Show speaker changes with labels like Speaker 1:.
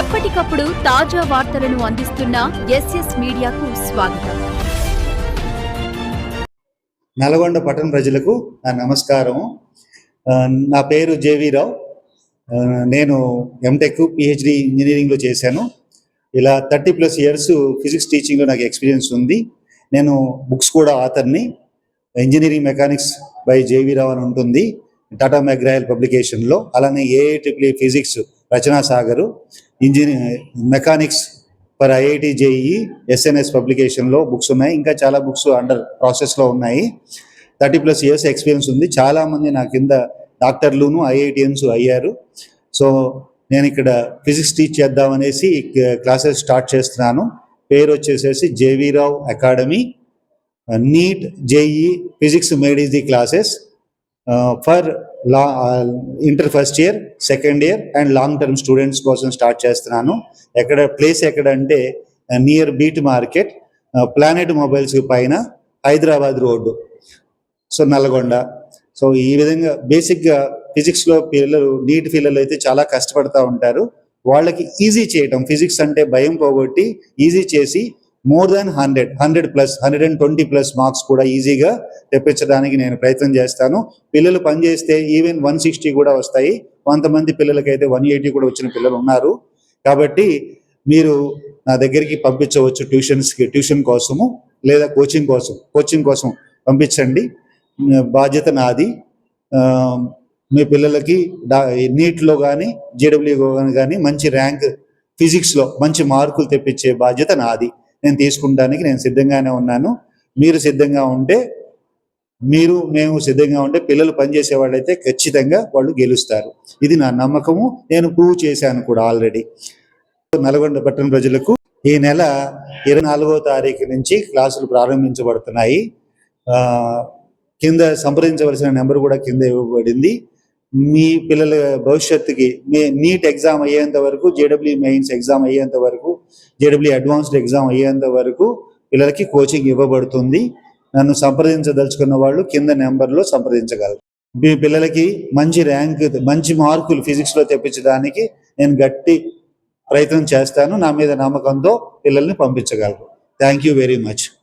Speaker 1: ఎప్పటికప్పుడు తాజా వార్తలను అందిస్తున్న ఎస్ఎస్ మీడియాకు స్వాగతం.
Speaker 2: నల్గొండ పట్టణ ప్రజలకు నా నమస్కారం. నా పేరు జేవీరావు నేను ఎంటెక్ పిహెచ్డి ఇంజనీరింగ్లో చేశాను. ఇలా థర్టీ ప్లస్ ఇయర్స్ ఫిజిక్స్ టీచింగ్లో నాకు ఎక్స్పీరియన్స్ ఉంది. నేను బుక్స్ కూడా ఆథర్ని. ఇంజనీరింగ్ మెకానిక్స్ బై జేవీరావు అని ఉంటుంది. టాటా మెగ్రాయల్ పబ్లికేషన్లో. అలానే A triple physics Rachana Sagar engineer mechanics for IIT JEE SNS పబ్లికేషన్లో books ఉన్నాయి. ఇంకా చాలా బుక్స్ అండర్ ప్రాసెస్లో ఉన్నాయి. థర్టీ ప్లస్ ఇయర్స్ ఎక్స్పీరియన్స్ ఉంది. చాలా మంది నా కింద డాక్టర్లును ఐఐటిఎన్స్ అయ్యారు. సో నేను ఇక్కడ ఫిజిక్స్ టీచ్ చేద్దామనేసి క్లాసెస్ స్టార్ట్ చేస్తున్నాను. పేరు వచ్చేసేసి జేవీరావు academy NEET JEE physics made is the classes. For law inter first year second year and long term students కోసం స్టార్ట్ చేస్తున్నాను. ఎక్కడ ప్లేస్ ఎక్కడ అంటే near beat market planet mobiles పైన Hyderabad road. So Nalgonda. So ఈ విధంగా బేసిక్గా ఫిజిక్స్లో పిల్లలు నీట్ పిల్లలు అయితే చాలా కష్టపడతా ఉంటారు. వాళ్ళకి ఈజీ చేయటం ఫిజిక్స్ అంటే భయం పోగొట్టి ఈజీ చేసి more than hundred hundred plus hundred and twenty plus marks కూడా ఈజీగా తెప్పించడానికి నేను ప్రయత్నం చేస్తాను. పిల్లలు పనిచేస్తే ఈవెన్ వన్ సిక్స్టీ కూడా వస్తాయి. కొంతమంది పిల్లలకైతే వన్ ఎయిటీ కూడా వచ్చిన పిల్లలు ఉన్నారు. కాబట్టి మీరు నా దగ్గరికి పంపించవచ్చు ట్యూషన్స్కి ట్యూషన్ కోసము లేదా కోచింగ్ కోసం కోచింగ్ కోసం పంపించండి. బాధ్యత నాది. మీ పిల్లలకి డా నీట్లో కానీ జేడబ్ల్యూలో కానీ మంచి ర్యాంక్ ఫిజిక్స్లో మంచి మార్కులు తెప్పించే బాధ్యత నాది. నేను తీసుకుంటానికి నేను సిద్ధంగానే ఉన్నాను. మీరు సిద్ధంగా ఉంటే మీరు మేము సిద్ధంగా ఉంటే పిల్లలు పనిచేసే వాళ్ళైతే ఖచ్చితంగా వాళ్ళు గెలుస్తారు. ఇది నా నమ్మకము. నేను ప్రూవ్ చేశాను కూడా ఆల్రెడీ నల్గొండ పట్టణ ప్రజలకు ఈ నెల ఇరవై నాలుగో తారీఖు నుంచి క్లాసులు ప్రారంభించబడుతున్నాయి. కింద సంప్రదించవలసిన నెంబర్ కూడా కింద ఇవ్వబడింది. మీ పిల్లల భవిష్యత్తుకి మీ నీట్ ఎగ్జామ్ అయ్యేంత వరకు జేడబ్ల్యూ మెయిన్స్ ఎగ్జామ్ అయ్యేంత వరకు జేడబ్ల్యూ అడ్వాన్స్డ్ ఎగ్జామ్ అయ్యేంత వరకు పిల్లలకి కోచింగ్ ఇవ్వబడుతుంది. నన్ను సంప్రదించదలుచుకున్న వాళ్ళు కింద నెంబర్లో సంప్రదించగలరు. మీ పిల్లలకి మంచి ర్యాంక్ మంచి మార్కులు ఫిజిక్స్లో తెప్పించడానికి నేను గట్టి ప్రయత్నం చేస్తాను. నా మీద నమ్మకంతో పిల్లల్ని పంపించగలరు. Thank you very much